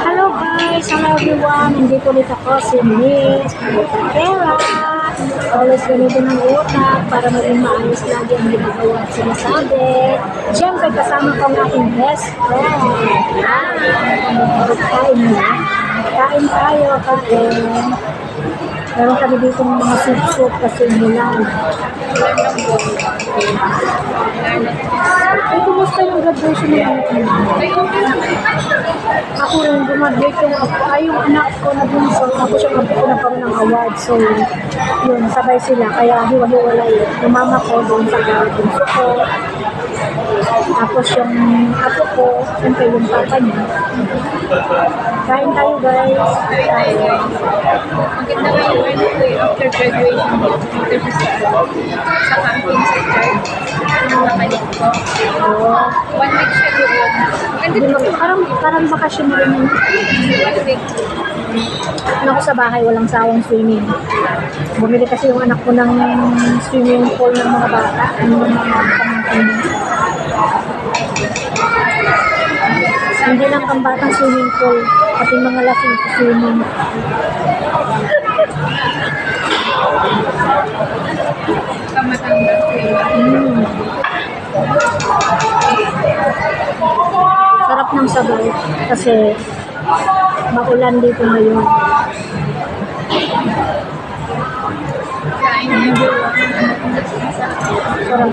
Hello guys! Hello everyone! Nandito ulit ako si Miss Pera. Always ganito ng utak para maging maayos lagi ang ginagawa at sinasabi. Siyempre kasama ko ang aking best friend. Ah, kain na. Kain tayo, kain. Meron kami dito ng mga soup-soup kasi umulan. Ay, kumusta yung graduation ng anak mo? Ako rin, gumaduate yung. Ay, yung anak ko na bunso, ako siya ko na kami ng award. So, yun, sabay sila. Kaya hiwa-hiwalay. Yung mama ko doon sa bunso ko. Tapos yung apo ko, siyempre yung papa niya. Kain tayo guys. Kain. Maganda nga yung ano ko eh, after graduation ko, dito sa, ano, sa camping sa church. Nung napalit ko. One week siya doon. And Di then, ba, parang, parang bakasyon na rin yun. one week. Ano ko sa bahay, walang sawang swimming. Bumili kasi yung anak ko ng swimming pool ng mga bata. Ng mga pamangkin. Hindi lang pambatang swimming pool, pati mga lasing ko yun. Mm. Sarap ng sabaw kasi maulan dito ngayon. Sarap.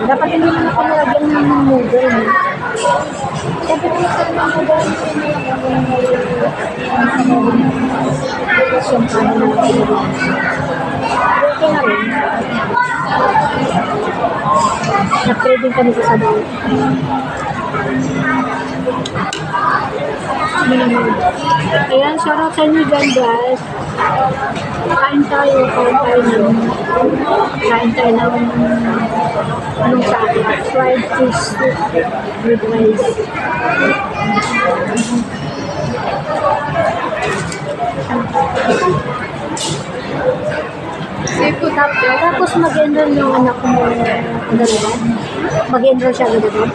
Dapat hindi naman ako nilagyan ng noodle. Nag-trading kami sa sabaw. Ayan, shoutout sa inyo dyan guys. Kain tayo, kain tayo ng kain tayo ng anong sa akin, fried fish with rice. Seafood Tap, tapos mag-enroll yung anak ko mo agad-agad. Mag-enroll siya agad-agad.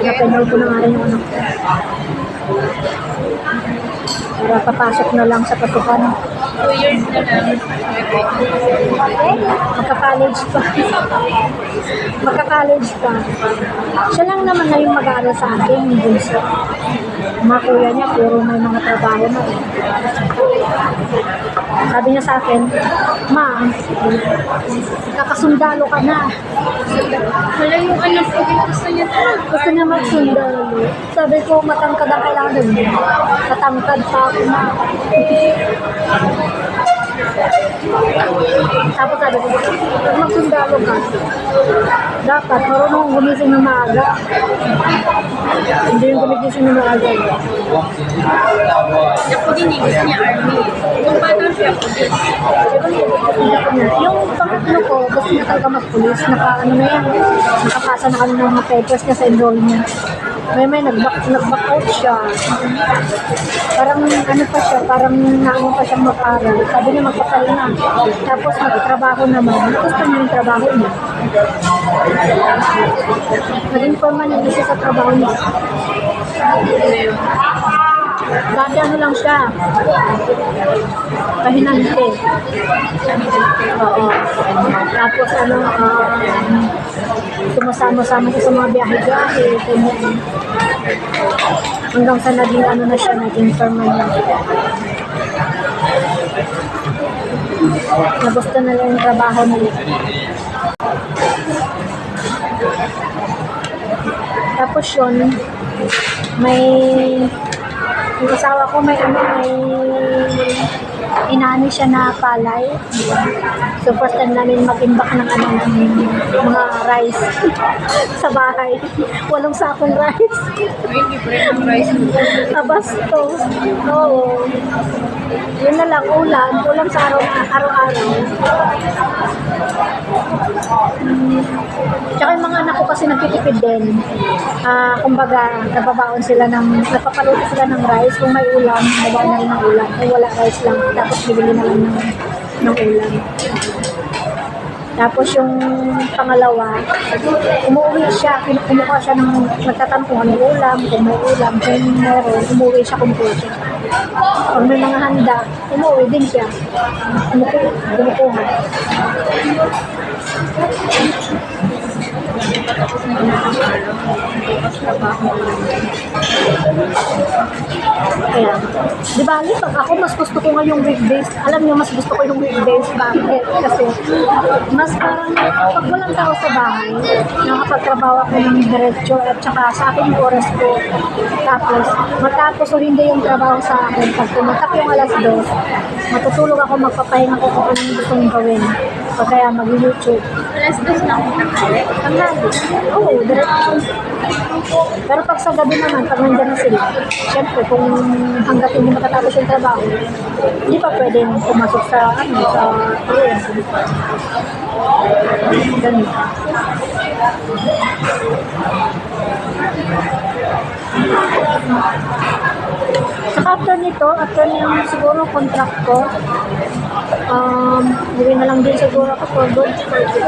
Nag-enroll ko na nga rin yung anak ko. Para papasok na lang sa pasukan. Two years na lang. Eh, magka-college pa. magka-college pa. Siya lang naman na yung mag-aaral sa akin, yung bunso. Mga kuya niya, puro may mga trabaho na. Sabi niya sa akin, Ma, kakasundalo ka na. Wala yung anak ko, gusto niya to. Gusto niya magsundalo. Sabi ko, matangkad ang kailangan. Matangkad pa ako na. Tapos sabi ko, pag magsundalo ka, dapat marunong gumising ng maaga. Hindi yung gumising ng maaga. Ako din eh, gusto niya army. Nung bata siya. Yung pangatlo ko, gusto niya talaga mag-police. Naka, ano na yan, nakapasa na kami ng mga papers niya sa enroll niya. May may nag-back, out siya. Parang ano pa siya, parang naano pa siyang mag-aral. Sabi niya magpasal na. Tapos magtrabaho naman. Gusto niya yung trabaho niya. Naging permanent siya sa trabaho niya. Dati ano lang siya, kahinante. Oo. Tapos ano, um, sumasama-sama siya sa mga biyahe-biyahe. Hanggang sa naging ano na siya, naging permanent. Nagusto na lang yung trabaho nila. Tapos yun, may yung asawa ko may ano, may inani siya na palay. So first time namin mag-imbak ng ano ng mga rice sa bahay. Walong sakong rice. May different price. Abasto. Oo. Yun na lang, ulam. Ulam sa araw, araw-araw. Mm. Tsaka yung mga anak ko kasi nagtitipid din. Ah, kumbaga, nababaon sila ng, napapaluto sila ng rice. Kung may ulam, nababaon na rin ng ulam. Kung wala rice lang, tapos bibili na lang ng, ng ulam. Tapos yung pangalawa, umuwi siya, kumukuha siya ng nagtatanong kung ano ulam, kung may ulam, kung meron, umuwi siya kumukuha siya. Pag may mga handa, umuwi din siya. Kumukuha. kumukuha. Kaya, di ba, pag ako mas gusto ko nga yung weekdays, alam niyo, mas gusto ko yung weekdays. Bakit? Kasi, mas parang, pag walang tao sa bahay, nakapagtrabaho ako ng diretso at saka sa akin yung oras ko. Tapos, matapos o hindi yung trabaho sa akin, pag tumatak yung alas dos, matutulog ako, magpapahinga ko kung anong gusto kong gawin. O kaya mag-YouTube. Alas dos na ako nakakalik. Tanghali. Oo, diretso. Pero pag sa gabi naman, pag nandyan na sila, syempre kung hanggat hindi matatapos yung trabaho, hindi pa pwedeng pumasok sa, ano, sa room. Ganun. Saka after nito, after yung siguro contract ko, um, uwi na lang din siguro ako for good. So,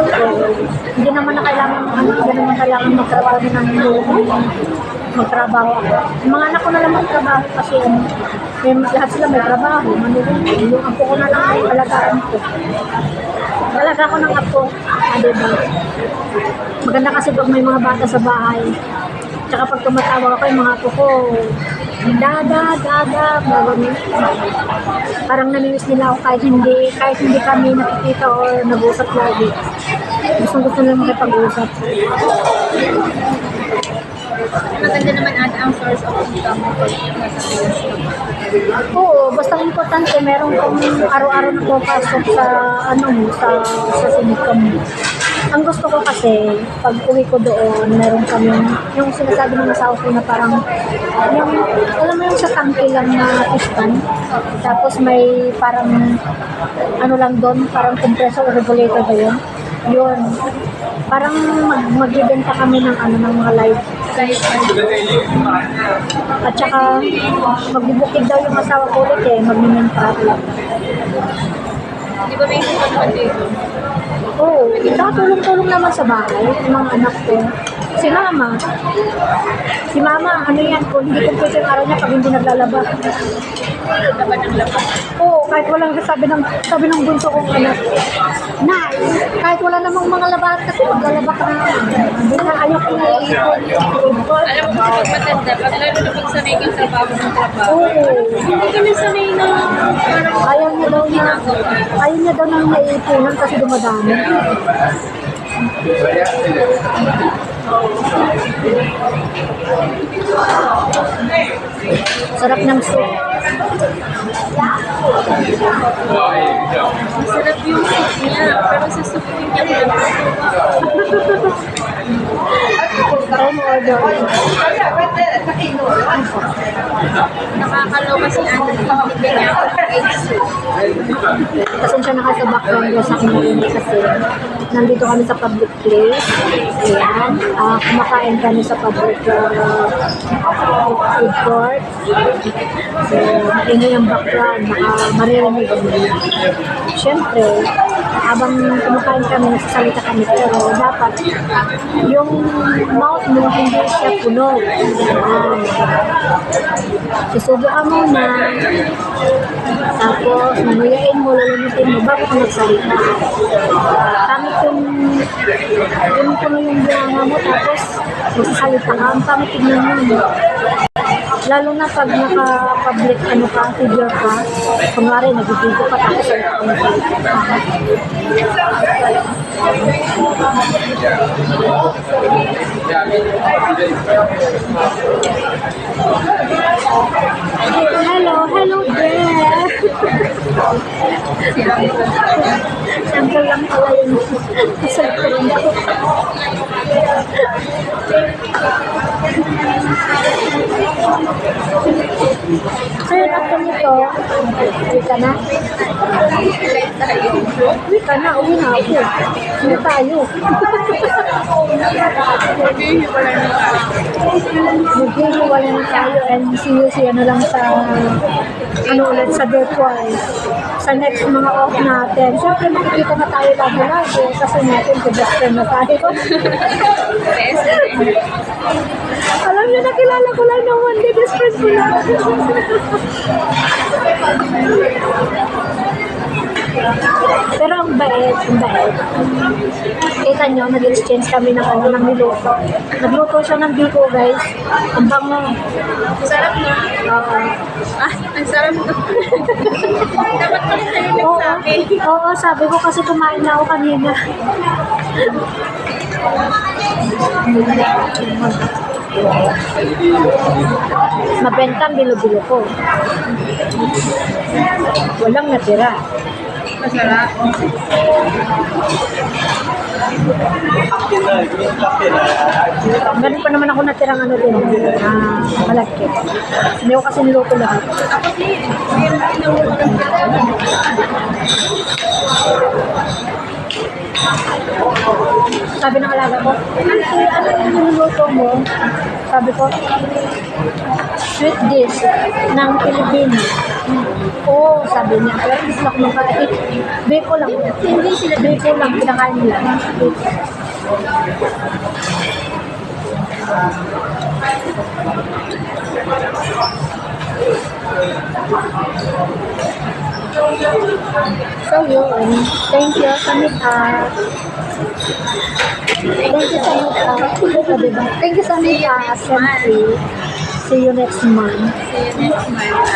hindi naman na kailangan, ano, hindi naman kailangan magtrabaho ng magtrabaho ako. Mga anak ko na lang magtrabaho kasi may, lahat sila may trabaho. Manila, yung apo ko na lang ay alagaan ko. Alaga ko ng apo. Ah, diba? Maganda kasi pag may mga bata sa bahay. Tsaka pag tumatawa ako, yung mga apo ko, dada, dada, gagawin. Parang namimiss nila ako kahit hindi, kahit hindi kami nakikita or nag-usap lagi. Gusto gusto nila makipag-usap. Maganda naman ata ang source of income mo ka. Oo, basta importante, meron kang araw-araw na pupasok sa, ano sa, sa sinikam mo. Ang gusto ko kasi, pag uwi ko doon, meron kami yung sinasabi ng asawa ko na parang, yung, alam mo yung sa tangke lang na piston, tapos may parang, ano lang doon, parang compressor regulator ba yun? Yun. Parang mag magbibenta kami ng ano ng mga live at saka magbubukid daw yung asawa ko ulit eh, magmimintra. Di ba may kupon pa dito? Oo, oh, tulong-tulong naman sa bahay, yung mga anak ko. Si mama, si mama, ano yan, kung hindi kumpleto yung araw niya pag hindi naglalaba. Laban ng laban. Oo, kahit walang sabi ng, sabi ng bunso kong anak, na, kahit wala namang mga labahan kasi maglalaba ka na. Hindi na, ayaw ko na iipon. Alam mo kasi pag matanda, pag lalo na pag sanay kang trabaho ng trabaho, Oo, hindi ka na sanay na parang ayaw niya daw na, ayaw niya daw nang naiipunan kasi dumadami. Sarap ng soup. Masarap yung soup niya. Pero sa soup niya, Time order. nakakaloka si Ate hindi niya ako ng egg soup. Pasensya na kayo sa background ko sa akin kasi nandito kami sa public place. Ayan. Ah, kumakain kami sa public uh, food court. So, maingay ang background. Baka maririnig. Siyempre, habang kumakain kami, nagsasalita kami. Pero dapat, yung mouth mo, hindi siya puno. Ayan. Susubo ka muna. Tapos, manuyain mo, lulunutin mo bago ka magsalita. Pangit yung, yung puno yung biyanga mo, tapos magsasalita ka, ang pangit tignan mo. Lalo na pag naka-public ano ka, figure ka, kunwari, nag-video ka, tapos salita ka magsalita. Hello, hello there! Sample lang pala yung cellphone ko. So yun, after nito, uwi ka na? Uwi ka na, uwi na ako. Uwi tayo. Maghihiwalay na tayo. Maghihiwala na tayo and see you see ano lang sa ano ulit sa virtual sa next mga off natin. Siyempre makikita na tayo lagi-lagi kasi natin the best friend na tayo. Alam niyo, nakilala ko lang ng one day best friend ko na. Pero ang bait, ang bait. Kita nyo, nag-exchange kami ng ano, ng niluto. Nagluto siya ng biko, guys. Ang bango. Sarap no? Oo. Ah, ang sarap no? Dapat pala tayo Oo, nagsabi. oo, sabi ko kasi kumain na ako kanina. Mabenta ang bilo-bilo ko. Walang natira. Masarap. Meron pa naman ako natirang ano din, ah, malagkit. Hindi ko kasi niluto lahat. Ako din. Meron din ako Sabi ng alaga ko, Auntie, ano yung niluluto mo? Sabi ko, sweet dish ng Pilipino. Oo, sabi niya. Pero hindi sila kumakain. Beko lang. Hindi sila beko lang. Pinakain nila. Beko. So yun. Thank you sa meet-up. Thank you sa meet-up. Ito, diba? Thank you sa meet-up. Siyempre. See you next month. See you next month.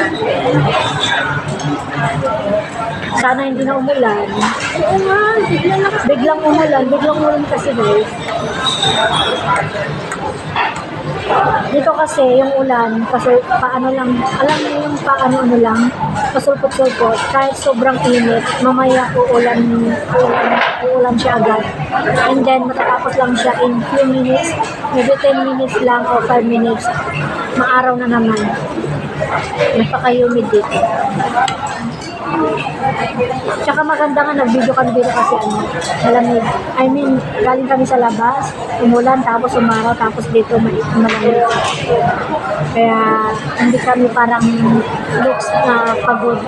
Sana hindi na umulan. Oo nga, biglang, biglang umulan. Biglang umulan kasi guys. Dito kasi yung ulan, kasi paano lang, alam niyo yung paano ano lang, pasulpot-sulpot, kahit sobrang init, mamaya uulan, uulan, uulan siya agad. And then matatapos lang siya in few minutes, maybe 10 minutes lang or 5 minutes, maaraw na naman. Napaka-humid dito. Tsaka maganda nga, nag-video kami dito kasi ano, malamig. I mean, galing kami sa labas, umulan, tapos umaraw, tapos dito malamig. Kaya, hindi kami parang looks na pagod.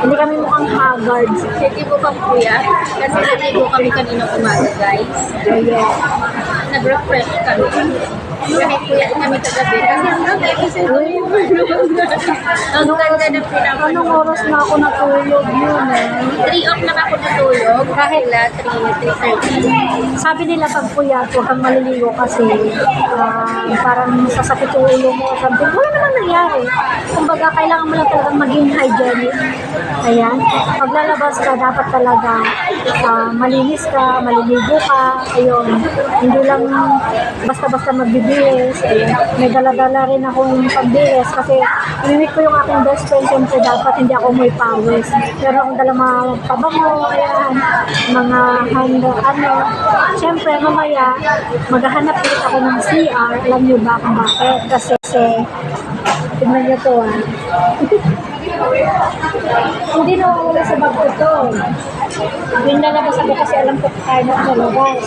Hindi kami mukhang haggard. Hindi mo kang kuya. Kasi naligo kami kanina umaga, guys. Yes. Nag-refresh kami. Kasi kuya kami kagabi. Kasi ang gagawin kasi ang ganda ng pinapanood. Anong oras na ako natulog yun eh? 3 off na ako natulog. Kahit 3, 3.30. Sabi nila pag puyat, huwag kang maliligo kasi ah, parang sasakit yung ulo mo something. Wala naman nangyari. Kumbaga, kailangan mo lang talagang maging hygienic. Ayan. Pag lalabas ka, dapat talaga ah, malinis ka, maliligo ka. Ayun. Hindi lang basta-basta magbibihis. Ayun. May dala-dala rin akong pagbihis kasi limit ko yung aking best friend. Siyempre, dapat hindi ako may pawis. Pero akong dala mga pabango, ayan, mga hand, ano. Siyempre, mamaya, maghahanap ulit ako ng CR. Alam niyo ba kung bakit? Kasi, kasi tignan niyo to ah. Hindi na wala sa bag ko to. Hindi lalabas ako kasi alam ko kaya na ako labas.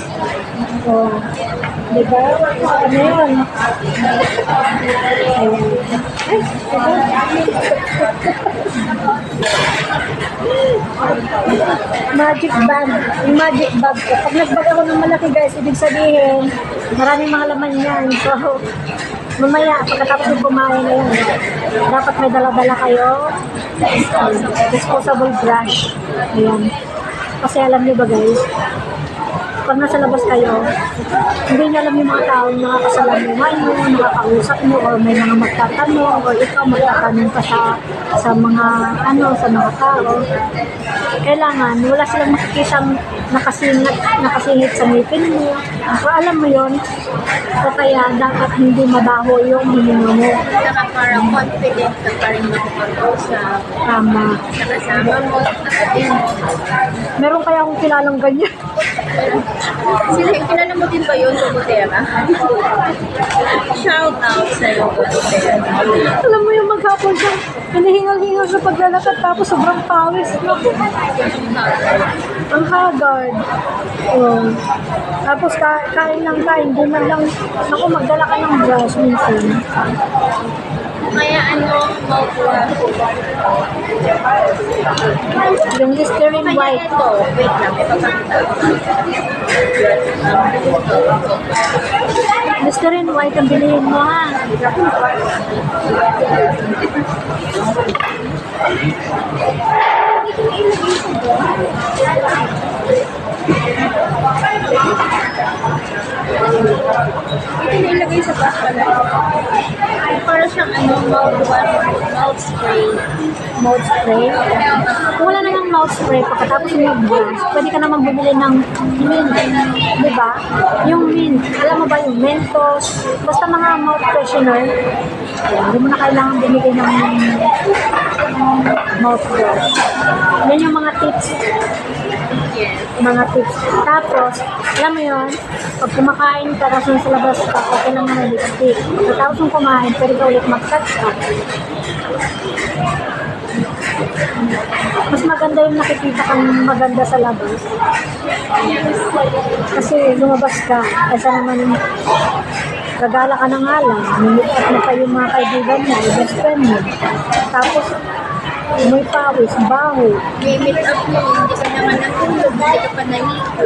Oh. Di ba? Ano yun? Magic bag. Yung magic bag ko. Pag nagbag ako ng malaki guys, ibig sabihin, maraming mga laman yan. So, mamaya, pagkatapos ng kumain na yan, dapat may dala-dala kayo. Disposable brush. Ayan. Kasi alam niyo ba guys, pag nasa labas kayo, hindi niyo alam yung mga taong nakakasalamuhan mo, nakakausap mo, or may mga magtatanong, or ikaw magtatanong ka sa, sa mga, ano, sa mga tao. Kailangan, wala silang makikitang nakasingit, nakasingit sa ngipin mo. So, alam mo yon So, kaya dapat hindi mabaho yung hininga mo. Saka parang confident ka pa rin makapag-usap. Tama. Sa kasama mo, sa kapatid mo. Meron kaya akong kilalang ganyan. Sila, kilala mo din ba yun, Botera? Shout out sa'yo, Botera. Alam mo yung maghapon siya, hinihingal-hingal sa paglalakad tapos sobrang pawis. Naku, ang haggard. Oh. Tapos ka kain lang kain, di man lang, naku, magdala ka ng brush minsan. Kaya ano. Yung Listerine Kaya white. ito, wait lang. Listerine white ang bilihin mo ha. Ito nilagay sa bus pala. Para siyang ano, mouth spray. Mouth spray. Kung wala namang mouth spray, pagkatapos mo mag-brush, pwede ka namang bumili ng mint. Di ba? Yung mint. Alam mo ba yung Mentos? Basta mga mouth freshener. Ayan, hindi mo na kailangan bumili ng mouthwash. Yan yung mga tips. Mga tips. Tapos, alam mo yun, pag kumakain ka kasi sa labas ka, okay lang na lipstick. Pagkatapos mong kumain, pwede ka ulit mag-touch up. Mas maganda yung nakikita kang maganda sa labas. Kasi lumabas ka, kaysa naman yung gagala ka na nga nilipat mo pa yung mga kaibigan mo, yung best friend mo. Tapos, may pawis, baho, May meet up mo, hindi ka naman natulog, hindi ka pa naligo.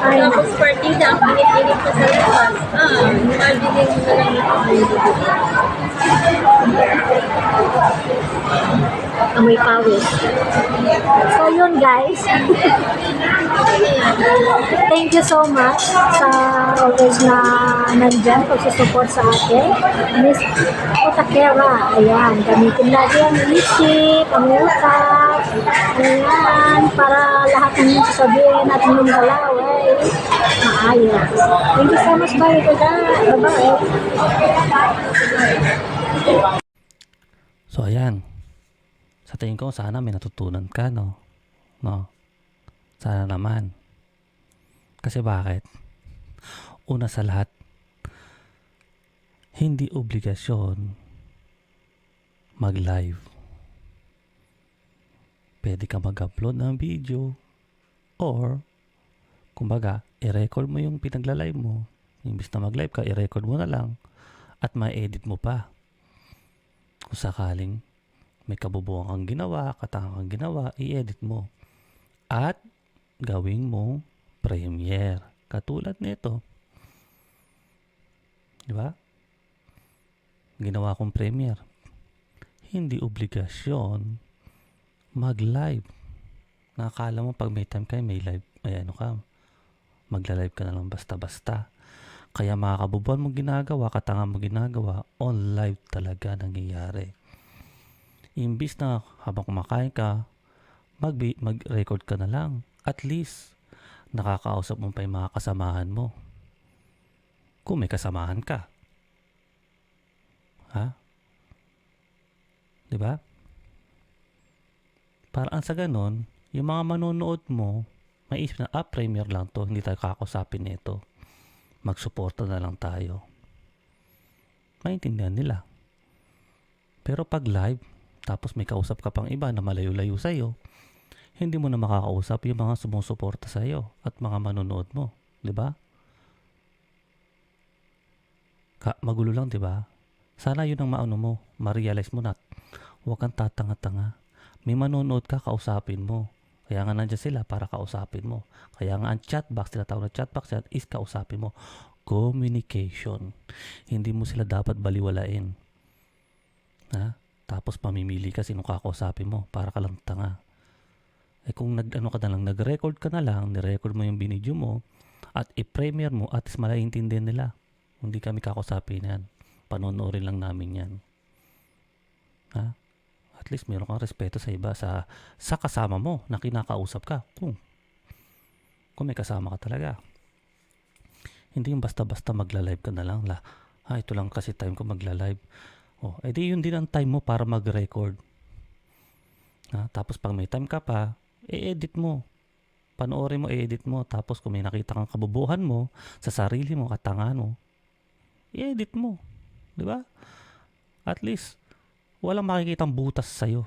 ay, Tapos partida, ang pinit-init ka sa labas. Ah, mabili mo na lang ito. Amoy pawis. So yun guys, thank you so much sa always na nandyan pagsusupport sa akin. Miss Otakera, ayan, gamitin lagi ang isip, ang utak, ayan, para lahat ng sasabihin at yung galaw ay maayos. Thank you so much, bye, bye, bye. So ayan. Sa tingin ko sana may natutunan ka no. No. Sana naman. Kasi bakit? Una sa lahat, hindi obligasyon mag-live. Pwede ka mag-upload ng video or kumbaga, i-record mo yung pinagla-live mo. Imbis na mag-live ka, i-record mo na lang at ma-edit mo pa kung sakaling may kabubuang kang ginawa, katangang kang ginawa, i-edit mo. At gawing mo premiere. Katulad nito. Di ba? Ginawa kong premiere. Hindi obligasyon mag-live. Nakakala mo pag may time kayo, may live, ay ano ka, magla-live ka na lang basta-basta. Kaya mga kabubuan mo ginagawa, katanga mo ginagawa, on live talaga nangyayari. Imbis na habang kumakain ka, mag mag-record ka na lang. At least, nakakausap mo pa yung mga kasamahan mo. Kung may kasamahan ka. Ha? Di ba? Parang sa ganon, yung mga manonood mo, maisip na, ah, premiere lang to, hindi tayo kakausapin nito magsuporta na lang tayo. Maintindihan nila. Pero pag live, tapos may kausap ka pang iba na malayo-layo sa'yo, hindi mo na makakausap yung mga sumusuporta sa'yo at mga manonood mo. Di ba? Ka magulo lang, di ba? Sana yun ang maano mo, ma-realize mo na. Huwag kang tatanga-tanga. May manonood ka, kausapin mo. Kaya nga nandiyan sila para kausapin mo. Kaya nga ang chatbox, tinatawag na chatbox yan, is kausapin mo. Communication. Hindi mo sila dapat baliwalain. Ha? Tapos pamimili ka sino kakausapin mo para ka lang tanga. Eh kung nag, ano ka na lang, nag-record ka na lang, nirecord mo yung binidyo mo, at i-premiere mo, at malaintindihan nila. Hindi kami kakusapin yan. Panonorin lang namin yan. Ha? at least meron kang respeto sa iba sa sa kasama mo na kinakausap ka kung kung may kasama ka talaga hindi yung basta-basta magla-live ka na lang la ha ito lang kasi time ko magla-live oh edi yun din ang time mo para mag-record ha tapos pag may time ka pa i-edit mo. Panoorin mo, i-edit mo. Tapos kung may nakita kang kabubuhan mo sa sarili mo, katangahan mo, i-edit mo. Di ba? At least, walang makikitang butas sa'yo.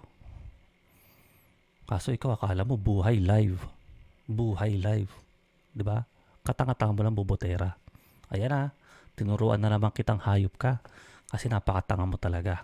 Kaso ikaw, akala mo buhay live. Buhay live. Di ba? Katanga-tanga mo lang bubotera. Ayan na, tinuruan na naman kitang hayop ka. Kasi napakatanga mo talaga.